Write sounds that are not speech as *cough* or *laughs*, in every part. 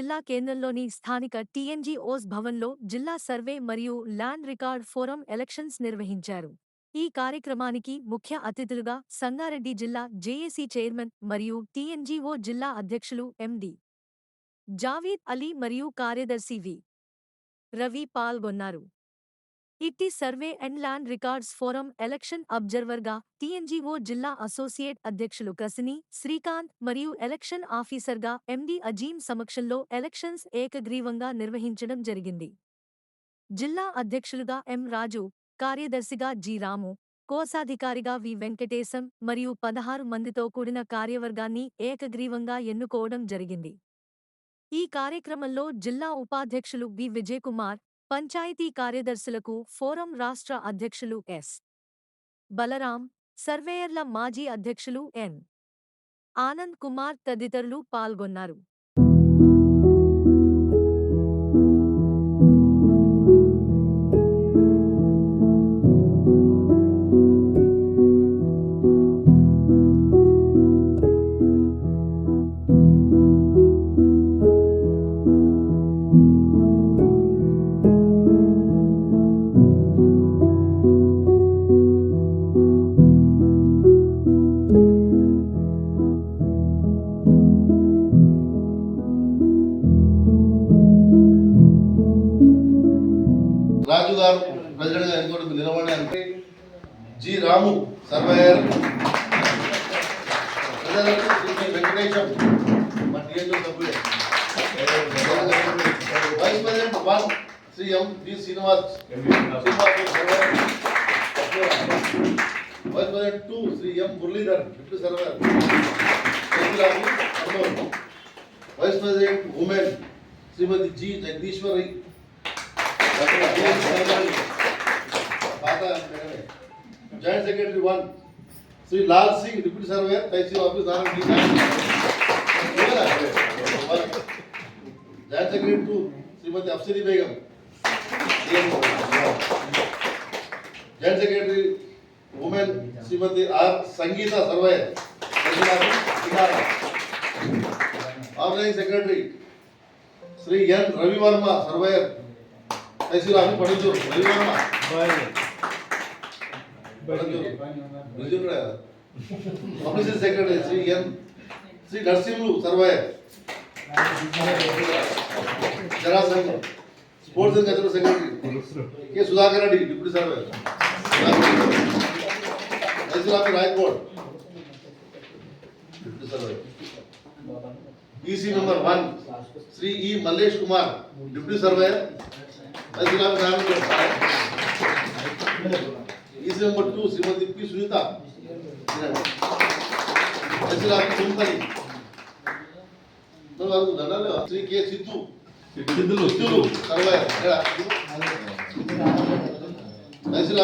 జిల్లా కేంద్రంలోని స్థానిక టీఎన్జీఓస్ భవన్లో జిల్లా సర్వే మరియు ల్యాండ్ రికార్డ్ ఫోరం ఎలక్షన్స్ నిర్వహించారు. ఈ కార్యక్రమానికి ముఖ్య అతిథులుగా సంగారెడ్డి జిల్లా జేఏసీ చైర్మన్ మరియు టీఎన్జీఓ జిల్లా అధ్యక్షులు ఎండి జావీద్ అలీ మరియు కార్యదర్శి వి రవి పాల్గొన్నారు. ఇట్టి survey and land records forum election అబ్జర్వర్గా TNGO జిల్లా అసోసియేట్ అధ్యక్షులు కసిని శ్రీకాంత్ మరియు ఎలక్షన్ ఆఫీసర్గా ఎండి అజీం సమక్షంలో ఎలక్షన్స్ ఏకగ్రీవంగా నిర్వహించడం జరిగింది. జిల్లా అధ్యక్షులుగా ఎం రాజు కార్యదర్శిగా జి రాము కోశాధికారిగా వి వెంకటేశం మరియు పదహారు మందితో కూడిన కార్యవర్గాన్ని ఏకగ్రీవంగా ఎన్నుకోవడం జరిగింది. ఈ కార్యక్రమంలో జిల్లా ఉపాధ్యక్షులు వి విజయకుమార్ పంచాయతీ కార్యదర్శులకు ఫోరం రాష్ట్ర అధ్యక్షులు ఎస్. బలరాం సర్వేయర్ల మాజీ అధ్యక్షులు ఎన్. ఆనంద్ కుమార్ తదితరులు పాల్గొన్నారు. M G Srinivas Srinivas surveyor vice president two Shri M Muralidhar deputy surveyor Sasiraju Annavaram. Vice president women Shrimati G Jagadeeswari joint secretary one Shri Lal Singh deputy surveyor tehsil office Narayana joint secretary two Shrimati Afsari Begum general secretary women Shrimati R Sangeetha surveyor organising secretary Shri N Ravi Varma surveyor tehsil office Padchur Ravi Varma Padchur publicity secretary Shri N Shri Narasimha surveyor जरा संघ sports and cultural secretary K Sudhakar Reddy deputy surveyor tehsil office Rayakote deputy surveyor EC number one Shri E Mallesh Kumar deputy surveyor tehsil office Rayakote EC number two Shrimati P Sunitha tehsil office Tumpali దండాలు Shri K Siddhu Siddhulu Siddhulu అరే ఎక్కడ? Tehsil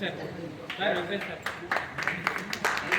sir sir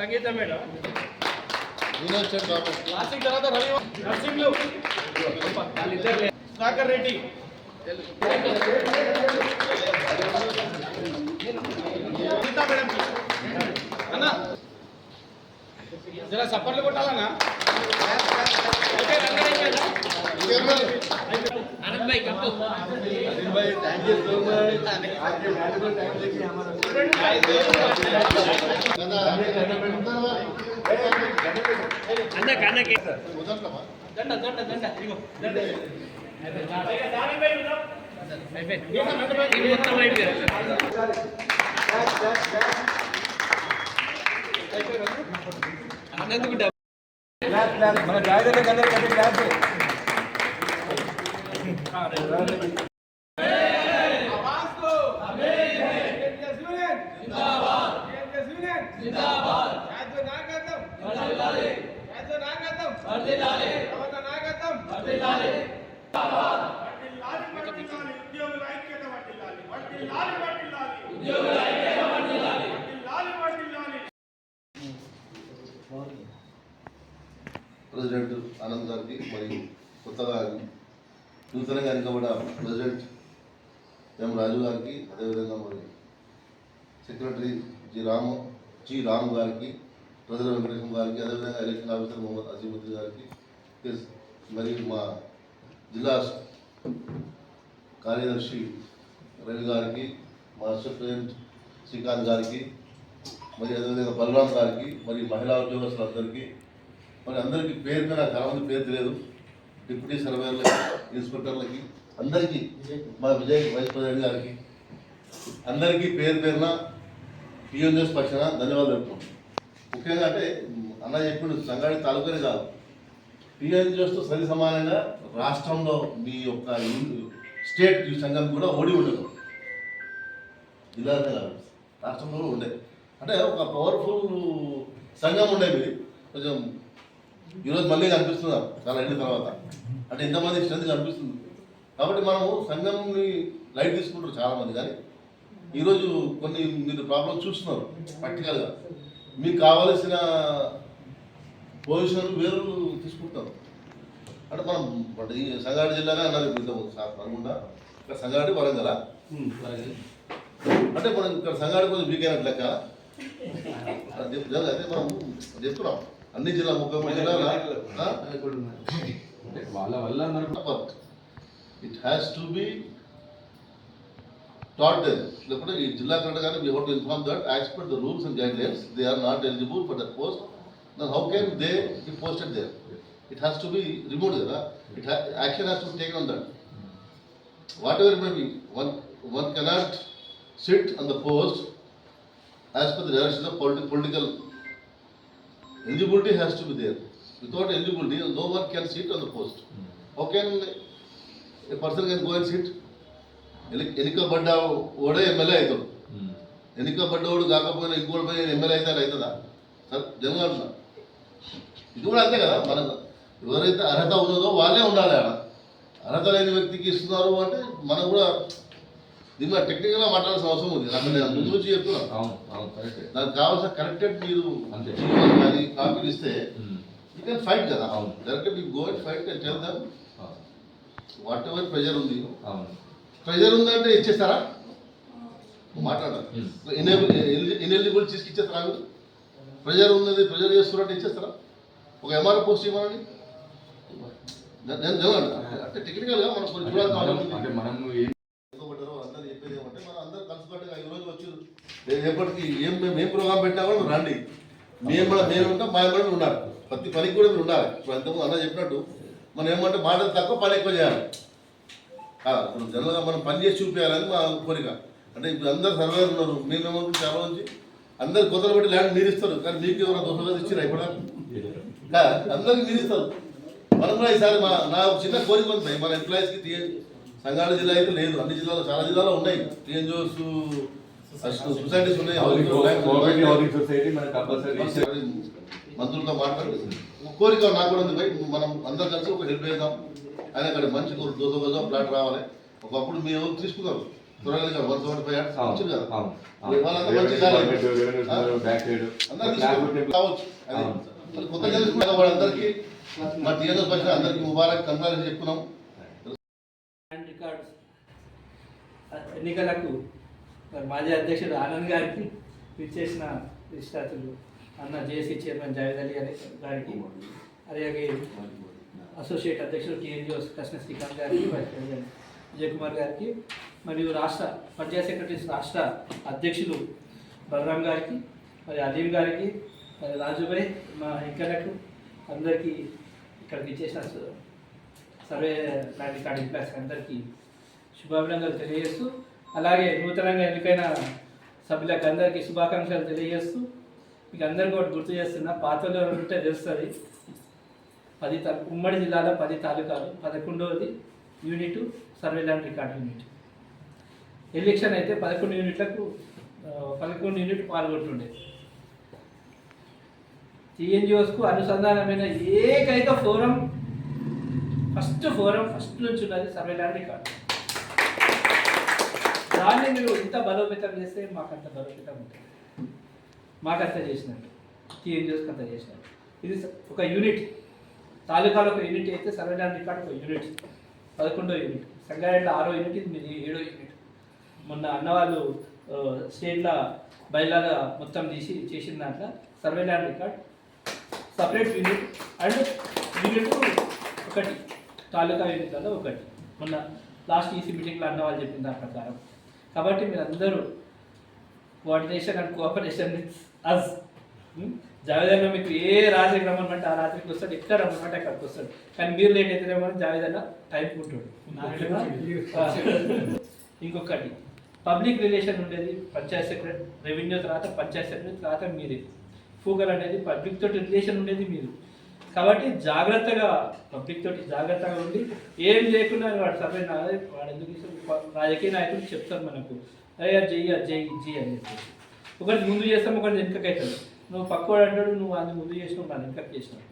Sangeetha madam. Classic తర్వాత Ravi నర్సింగ్లు. Sudhakar Reddy. Madam. అన్న. జర సప్పర్లు కొట్టాలన్నా. అన్నందుకు okay, రంగడు అయిపోయిందా? ఆనంద్ భాయ్ cup అన్న కన్నకి దండ దండ దండ ఇగో దండ అయిపోయింది ఇది మొత్తం అయిపోయింది క్లాస్ క్లాస్ మన జాగ్రత్త కంటే కంటే క్లాస్ ఉద్యోగుల ఐక్యత వర్ధిల్లాలి వర్ధిల్లాలి వర్ధిల్లాలి ఉద్యోగుల ఐక్యత వర్ధిల్లాలి ప్రెసిడెంట్ ఆనంద్ గారికి మరియు కొత్తగా నూతనంగా ఎన్నికబడ్డ ప్రెసిడెంట్ ఎం రాజు గారికి అదేవిధంగా మరి secretary G Ramu G Ramu గారికి ప్రజల వెంకటేశ్వర గారికి అదేవిధంగా ఎలక్షన్ ఆఫీసర్ మొహమ్మద్ అజీముద్దీన్ గారికి ఎస్ మరియు మా జిల్లా కార్యదర్శి రవి గారికి మా ప్రెసిడెంట్ శ్రీకాంత్ గారికి మరి అదేవిధంగా బలరాం గారికి మరియు మహిళా ఉద్యోగస్తులందరికీ మరి అందరికీ పేరు మీద చాలామంది పేరు తెలియదు. డిప్యూటీ సర్వేర్లకి ఇన్స్పెక్టర్లకి అందరికీ మా విజయ్ వైస్ ప్రెసిడెంట్ గారికి అందరికీ పేరు పేరున పిఎన్ఎస్ పక్షాన ధన్యవాదాలు చెప్తున్నాం ముఖ్యంగా అంటే అన్న చెప్పిండు సంగారెడ్డి తాలూకానే కాదు. పిఎన్జిఓస్తో సరి సమానంగా రాష్ట్రంలో మీ యొక్క స్టేట్ ఈ సంఘం కూడా ఓడి ఉండదు. జిల్లానే కాదు రాష్ట్రంలో కూడా ఉండే. అంటే ఒక పవర్ఫుల్ సంఘం ఉండే మీది. కొంచెం ఈరోజు మళ్ళీ కనిపిస్తున్నాం చాలా అయిన తర్వాత. అంటే ఇంతమంది స్ట్రెంత్ కనిపిస్తుంది. కాబట్టి మనము సంఘంని లైట్ తీసుకుంటారు చాలామంది కానీ ఈరోజు కొన్ని మీరు ప్రాబ్లమ్స్ చూస్తున్నారు ప్రాక్టికల్గా. మీకు కావలసిన పొజిషన్ వేరు తీసుకుంటారు. అంటే మనం ఈ సంగారెడ్డి జిల్లానే అన్నది ఇంతకు సార్ అనుకుంటా. ఇక్కడ సంగారెడ్డి వరంగల్ అంటే మనం ఇక్కడ సంగారెడ్డి కొంచెం వీక్ అయినట్టు లెక్క. అది చెప్తున్నా, అదే మనం చెప్తున్నాం. అన్ని జిల్లా ముప్పై మూడు జిల్లాల వాళ్ళ వల్ల మనకు it has to be taught them లేకుంటే ఈ జిల్లా కరెక్ట్ కానీ we ought to inform that as per the rules and guidelines they are not eligible for that post then how can they be posted there it has to be remove కదా it action has to take on that whatever may be one one cannot sit on the post as per the direction of political eligibility has to be there. Without eligibility, no one can sit on the post. How can a person can go and sit? ఎన్నికబడ్డ ఓడే MLA అవుతాడు ఎన్నికబడ్డవాడు కాకపోయినా ఇంకోటి పోయి MLA అయితే అవుతుందా sir జనగా అంటున్నా ఇది కూడా అంతే కదా మన ఎవరైతే అర్హత ఉన్నదో వాళ్ళే ఉండాలి ఆడ అర్హత లేని వ్యక్తికి ఇస్తున్నారు అంటే మనం కూడా దీని మీద టెక్నికల్గా మాట్లాడాల్సిన అవసరం ఉంది. అక్కడ నేను ముందు నుంచి చెప్తున్నాను అవును అవును కరెక్ట్ దానికి కావాల్సిన కరెక్టెడ్ మీరు అంతే. కానీ కాపీలు ఇస్తే యూ కెన్ ఫైట్ కదా. అవును. Direct me go fight and tell them whatever pressure ఉంది. అవును. ప్రెజర్ ఉందంటే ఇచ్చేస్తారా? మాట్లాడాలి. Hmm. ఇనేబుల్ ఇనెలిజిబుల్ తీసుకు ఇచ్చేస్తారా మీరు? ప్రెజర్ ఉన్నది ప్రెజర్ చేస్తున్నట్టు ఇచ్చేస్తారా? ఒక ఎంఆర్ఓ పోస్ట్ ఇవ్వాలని. అంటే టెక్నికల్గా మనం చూడాలి మనం- కావాలి అంటే మనం ఏం ఎందుకుంటారో అందరూ చెప్పేది ఏమంటే మనం అందరూ కలిసికట్టుగా ఈ రోజు వచ్చి ఏం మేము ఏం ప్రోగ్రామ్ పెట్టినా కూడా రండి. మేము కూడా మేము ఉంటాం మా కూడా ఉన్నారు. ప్రతి పనికి కూడా మీరు ఉండాలి. ఇప్పుడు అంతకుముందు అన్న చెప్పినట్టు మనం ఏమంటే మాటలు తక్కువ పని ఎక్కువ చేయాలి. ఇప్పుడు జనరల్గా మనం పని చేసి చూపించాలని మా కోరిక. అంటే ఇప్పుడు అందరు సర్వే ఉన్నారు. మేము ఏమనుకుంటే చాలా నుంచి అందరు కొత్తలు పెట్టి ల్యాండ్ మీరు ఇస్తారు కానీ మీకు ఎవరైనా దోషంగా ఇచ్చిరా ఇప్పుడు? అందరికి మీరు ఇస్తారు మనం కూడా ఈసారి మా నా చిన్న కోరిక ఉంది మన ఎంప్లాయీస్కి టీఎన్ సంగారెడ్డి జిల్లా అయితే లేదు. అన్ని జిల్లాలో చాలా జిల్లాలో ఉన్నాయి. టీఎన్జిఓస్ సొసైటీస్ ఉన్నాయి మంత్రులతో మాట్లాడి. ఒక కోరిక నాకు కూడా ఉంది మనం అందరం కలిసి ఒక హెల్ప్ చేద్దాం. ఆయన అక్కడ మంచి దోశ గజం ప్లాట్ రావాలి. ఒకప్పుడు మీ ఎవరు తీసుకున్నారు? త్వరగా వన్ సెవెంటీ ఫైవ్ యాడ్స్ అవును వచ్చింది కదా. అవును వాళ్ళంతా మంచి కాలేదు. బ్యాక్ సైడ్ అందరూ తీసుకున్నారు. కావచ్చు. అది మరి కొత్త తెలుసుకున్న వాళ్ళందరికీ మా టీఎన్ఎస్ పక్షాన అందరికీ ముబారక్ చెప్పుకున్నాం. రికార్డ్స్ ఎన్నికలకు మాజీ అధ్యక్షుడు ఆనంద్ గారికి విచ్చేసిన విశ్రాతులు అన్న జేసీ చైర్మన్ జావేద్ అలీ అనే గారికి అలాగే అసోసియేట్ అధ్యక్షుడు టీఎన్జిఓస్ కృష్ణ శ్రీకాంత్ గారికి వైస్ ప్రెసిడెంట్ విజయ్ కుమార్ గారికి మరియు రాష్ట్ర పంచాయత్ సెక్రటరీస్ రాష్ట్ర అధ్యక్షులు బలరాం గారికి మరి అలీం గారికి మరి రాజుభాయ్ మా ఇంకలకు అందరికీ ఇక్కడికి ఇచ్చేసిన సర్వే లాంటి రికార్డ్ ఎంప్లాయీస్ అందరికీ శుభాభినందనలు తెలియజేస్తూ అలాగే నూతనంగా ఎన్నికైన సభ్యులకు అందరికీ శుభాకాంక్షలు తెలియజేస్తూ మీకు అందరికీ ఒకటి గుర్తు చేస్తున్నా పాత్రలో ఉంటే తెలుస్తుంది. పది తా ఉమ్మడి జిల్లాలో పది తాలూకాలు పదకొండవది unit survey land record unit. Election అయితే పదకొండు యూనిట్లకు పదకొండు యూనిట్ పాల్గొంటుండే. టీఎన్జిఓస్కు అనుసంధానమైన ఏకైక ఫోరం ఫస్ట్ ఫోరం ఫస్ట్ నుంచి ఉన్నది సర్వేలాండ్ రికార్డు. దాన్ని మీరు ఇంత బలోపేతం చేస్తే మాకు అంత బలోపేతం ఉంటుంది. మాకు అంత చేసినట్టు టీఎన్జిఓస్కి అంత చేసినట్టు. ఇది ఒక యూనిట్. తాలూకాలో ఒక యూనిట్ అయితే సర్వేలాండ్ రికార్డ్ ఒక యూనిట్. పదకొండో యూనిట్. సంగారెడ్డిలో ఆరో యూనిట్ ఇది మీది ఏడో యూనిట్. మొన్న అన్నవాళ్ళు స్టేట్ల బయలాగా మొత్తం తీసి చేసిన దాంట్లో survey land record separate unit and unit ఒకటి. తాలూకా యూనిట్లలో ఒకటి. మొన్న లాస్ట్ ఈసీ మీటింగ్లో అన్న వాళ్ళు చెప్పిన దాని ప్రకారం. కాబట్టి మీరు అందరూ coordination and cooperation with us జావేదన్న మీకు ఏ రాత్రికి రమ్మన్నమాట ఆ రాత్రికి వస్తాడు ఎక్కడ రమ్మన్నమాట అక్కడికి వస్తాడు. కానీ మీరు లేట్ అయితేనేమో జావేదన్న టైం ఉంటాడు *laughs* ఇంకొకటి పబ్లిక్ రిలేషన్ ఉండేది పంచాయత్ సెక్రటరీ రెవెన్యూ తర్వాత పంచాయత్ సెక్రటరీ తర్వాత మీరే. ఫూగల్ అనేది పబ్లిక్ తోటి రిలేషన్ ఉండేది మీరు. కాబట్టి జాగ్రత్తగా పబ్లిక్ తోటి జాగ్రత్తగా ఉండి ఏం లేకుండా వాడు సభ్యులు వాడు ఎందుకు రాజకీయ నాయకులు చెప్తారు మనకు. అయ్యా జై జై జీ అని చెప్పేసి. ఒకటి ముందు చేస్తాం ఒకటి వెనుకకైతుంది నువ్వు పక్కవాడు అంటాడు నువ్వు అది ముందు చేసినావు నా వెనుకకు చేసినావు.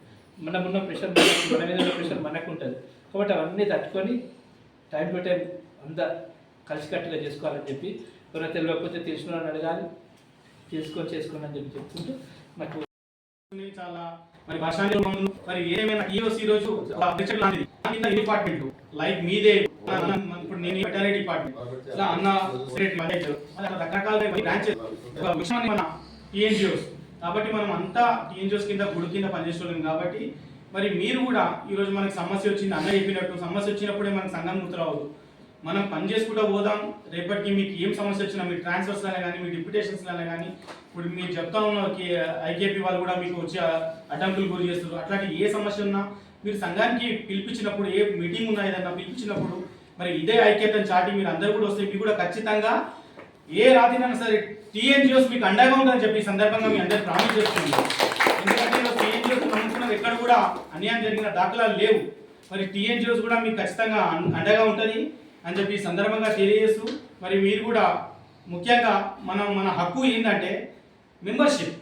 మనం ఉన్న ప్రెషర్ మన మీద ఉన్న ప్రెషర్ మనకు ఉంటుంది. కాబట్టి అవన్నీ తట్టుకొని టైం టు టైం అంతా కలిసికట్టుగా చేసుకోవాలని చెప్పి ఎవరైనా తెలియకపోతే తెలిసిన వాళ్ళని అడగాలి చేసుకొని చేసుకోండి అని చెప్పి చెప్పుకుంటూ నాకు చాలా. మరి వర్షాలు ఉంది. మరి ఏమైనా ఈరోజు ఈ రోజు అధ్యక్షుడు లాంటిది. కింద డిపార్ట్మెంట్ లైక్ మీదే. ఇప్పుడు నేను వెటరీ డిపార్ట్మెంట్ ఇలా అన్న సెక్రటరీ రకరకాల బ్రాంచెస్ ఒక విషయాన్ని మన టీఎన్జిఓస్ కాబట్టి మనం అంతా టీఎన్జిఓస్ కింద గుడి కింద పనిచేస్తున్నాం కాబట్టి మరి మీరు కూడా ఈ రోజు మనకి సమస్య వచ్చింది అన్న చెప్పినట్టు సమస్య వచ్చినప్పుడే మనకి సంఘం గుర్తురావద్దు. మనం పని చేసుకుంటూ పోదాం. రేపటికి మీకు ఏం సమస్య వచ్చినా మీ ట్రాన్స్ఫర్స్ అయినా కానీ మీ డిప్యుటేషన్స్ అయినా కానీ ఇప్పుడు మీరు చెప్తా ఉన్న ఐకేపీ వాళ్ళు కూడా మీకు వచ్చి అడ్డంకులు గురి చేస్తారు అట్లాంటి ఏ సమస్య ఉన్నా మీరు సంఘానికి పిలిపించినప్పుడు ఏ మీటింగ్ ఉన్నా ఏదన్నా పిలిపించినప్పుడు మరి ఇదే ఐక్యతను చాటి మీరు అందరూ కూడా వస్తే మీకు కూడా ఖచ్చితంగా ఏ రాతినైనా సరే టీఎన్జిఓస్ మీకు అండగా ఉంటుందని చెప్పి ఈ సందర్భంగా మీ అందరు ప్రామిస్ చేస్తుంది ఎందుకంటే టీఎన్జిఓస్ నమ్ముకున్నది ఎక్కడ కూడా అన్యాయం జరిగిన దాఖలాలు లేవు. మరి టీఎన్జిఓస్ కూడా మీకు ఖచ్చితంగా అండగా ఉంటుంది. అని చెప్పి ఈ సందర్భంగా తెలియజేస్తూ మరి మీరు కూడా ముఖ్యంగా మనం మన హక్కు ఏంటంటే మెంబర్షిప్.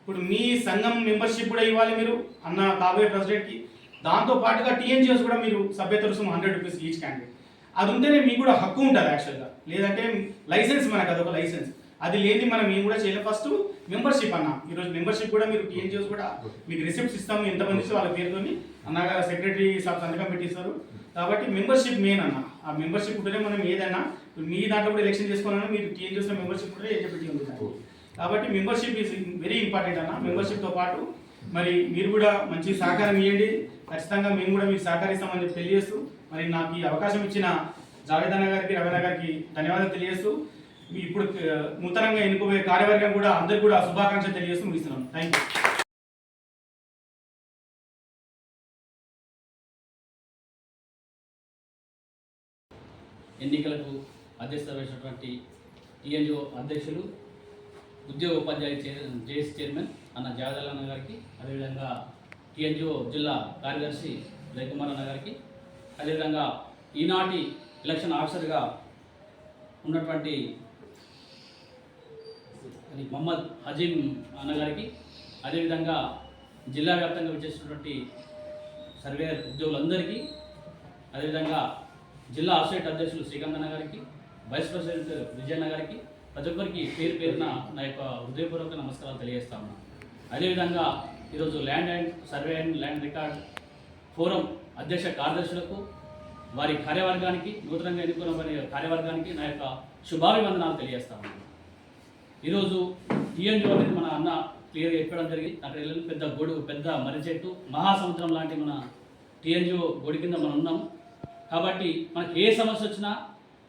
ఇప్పుడు మీ సంఘం మెంబర్షిప్ కూడా ఇవ్వాలి మీరు అన్న కాబోయే ప్రెసిడెంట్కి దాంతో పాటుగా టీఎన్జిఎస్ కూడా మీరు సభ్యత రుసుము హండ్రెడ్ రూపీస్ ఈచ్ క్యాండిడేట్. అది ఉంటేనే మీకు కూడా హక్కు ఉంటుంది యాక్చువల్గా. లేదంటే లైసెన్స్ మనకు అదొక లైసెన్స్. అది లేని మనం ఏం కూడా చేయలేం. ఫస్ట్ మెంబర్షిప్ అన్న. ఈరోజు మెంబర్షిప్ కూడా మీరు టీఎన్జిఎస్ కూడా మీకు రిసిప్ట్స్ ఇస్తాము ఎంతమంది వాళ్ళ పేరుతోని. అన్నగా సెక్రటరీ సాబ్ సంతకం పెట్టిస్తారు. కాబట్టి మెంబర్షిప్ మెయిన్ అన్న. ఆ మెంబర్షిప్ ఉంటేనే మనం ఏదైనా మీ దాంట్లో కూడా ఎలక్షన్ చేసుకోవాలన్నా మీరు టీఎన్జిఓస్ మెంబర్షిప్ కూడా ఏజెపెట్టి ఉంది కాబట్టి మెంబర్షిప్ ఈజ్ వెరీ ఇంపార్టెంట్ అన్న. మెంబర్షిప్తో పాటు మరి మీరు కూడా మంచి సహకారం ఇవ్వండి ఖచ్చితంగా మేము కూడా మీకు సహకరిస్తామని చెప్పి తెలియజేస్తూ మరి నాకు ఈ అవకాశం ఇచ్చిన జావేదన్న గారికి రవీణ గారికి ధన్యవాదాలు తెలియజేస్తూ ఇప్పుడు నూతనంగా ఎన్నుకోబోయే కార్యవర్గం కూడా అందరికీ కూడా శుభాకాంక్షలు తెలియజేస్తూ ముగిస్తున్నాను. థ్యాంక్ యూ ఎన్నికలకు అధ్యక్షత వహించినటువంటి టీఎన్జిఓ అధ్యక్షులు ఉద్యోగ ఉపాధ్యాయ చైర్ జేఎస్ చైర్మన్ అన్న జాగదల్ అన్న గారికి అదేవిధంగా టీఎన్జిఓ జిల్లా కార్యదర్శి జయకుమార్ అన్న గారికి అదేవిధంగా ఈనాటి ఎలక్షన్ ఆఫీసర్గా ఉన్నటువంటి మహమ్మద్ హజీం అన్నగారికి అదేవిధంగా జిల్లా వ్యాప్తంగా వచ్చేసినటువంటి సర్వే ఉద్యోగులందరికీ అదేవిధంగా జిల్లా అసోసియేట్ అధ్యక్షులు శ్రీకాంత్ గారికి వైస్ ప్రెసిడెంట్ విజయన్న గారికి ప్రతి ఒక్కరికి పేరు పేరున నా యొక్క హృదయపూర్వక నమస్కారాలు తెలియజేస్తా ఉన్నాను అదేవిధంగా ఈరోజు land and survey and land record forum అధ్యక్ష కార్యదర్శులకు వారి కార్యవర్గానికి నూతనంగా ఎన్నుకున్న వారి కార్యవర్గానికి నా యొక్క శుభాభివందనాలు తెలియజేస్తా ఉన్నాను ఈరోజు టీఎన్జీ అనేది మన అన్న క్లియర్గా చెప్పడం జరిగింది. అక్కడ వెళ్ళి పెద్ద గొడుగు పెద్ద మర్రి చెట్టు మహాసముద్రం లాంటి మన టీఎన్జిఓ గొడి కింద మనం ఉన్నాం. కాబట్టి మనకి ఏ సమస్య వచ్చినా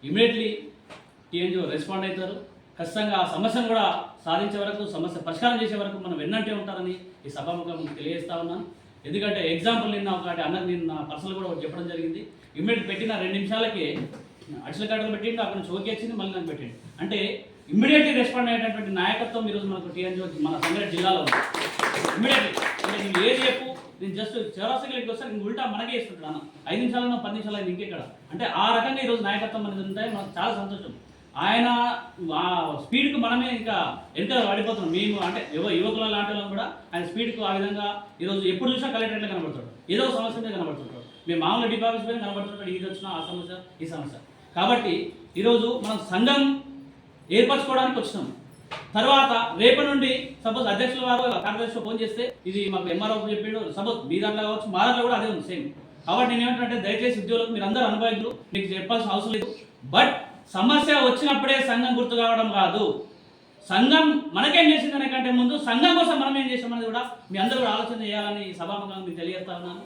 ఇమీడియట్లీ టీఎన్జిఓ రెస్పాండ్ అవుతారు. ఖచ్చితంగా ఆ సమస్యను కూడా సాధించే వరకు సమస్య పరిష్కారం చేసే వరకు మనం వెన్నంటే ఉంటారని ఈ సభాముఖం తెలియజేస్తా ఉన్నాను. ఎందుకంటే ఎగ్జాంపుల్ నిన్న ఒకటి అన్నది నిన్న పర్సనల్ కూడా ఒకటి చెప్పడం జరిగింది. ఇమ్మీడియట్ పెట్టిన రెండు నిమిషాలకి అడిషనల్ కట్టలు పెట్టిండు అక్కడ నుంచి ఓకే వచ్చింది మళ్ళీ నన్ను పెట్టిండు. అంటే ఇమ్మీడియట్లీ రెస్పాండ్ అయ్యేటటువంటి నాయకత్వం ఈరోజు మనకు టీఎన్జీ మన సంగారెడ్డి జిల్లాలో ఉంది. ఇమ్మీడియట్లీ అంటే నువ్వు ఏది చెప్పు నేను జస్ట్ చౌరాసకి వస్తే నేను ఉల్టా మనకే ఇస్తుంటాను అన్న. ఐదు నిమిషాలను పది నిమిషాలు అయింది ఇంకెక్కడ అంటే ఆ రకంగా ఈరోజు నాయకత్వం అనేది ఉంటాయి మనకు చాలా సంతోషం. ఆయన ఆ స్పీడ్కి మనమే ఇంకా ఎంత పడిపోతున్నాం మేము అంటే యువ యువకుల లాంటి వాళ్ళం కూడా ఆయన స్పీడ్కు ఆ విధంగా ఈరోజు ఎప్పుడు చూసినా కలెక్టరేట్లో కనబడతాడు. ఏదో ఒక సమస్య మీద కనబడుతుంటాడు. మేము మామూలు డిపాజిట్ పైన కనబడుతుంటాడు. ఇది వచ్చిన ఆ సమస్య ఈ సమస్య. కాబట్టి ఈరోజు మనం సంఘం ఏర్పరచుకోవడానికి వచ్చినాం. తర్వాత రేపటి నుండి సపోజ్ అధ్యక్షుల వారు కార్యదర్శి ఫోన్ చేస్తే ఇది మాకు ఎంఆర్ఓ చెప్పిండు. సపోజ్ మీ దాంట్లో కావచ్చు మా దాంట్లో కూడా అదే ఉంది సేమ్ కాబట్టి నేను ఏమంటే దయచేసి ఉద్యోగులకు మీరు అందరూ అనుభవించు మీకు చెప్పాల్సిన అవసరం లేదు. బట్ సమస్య వచ్చినప్పుడే సంఘం గుర్తు కావడం కాదు. సంఘం మనకేం చేసిందనే కంటే ముందు సంఘం కోసం మనం ఏం చేసామనేది కూడా మీ అందరూ కూడా ఆలోచన చేయాలని ఈ సభాముఖంగా మీకు తెలియజేస్తా ఉన్నాను.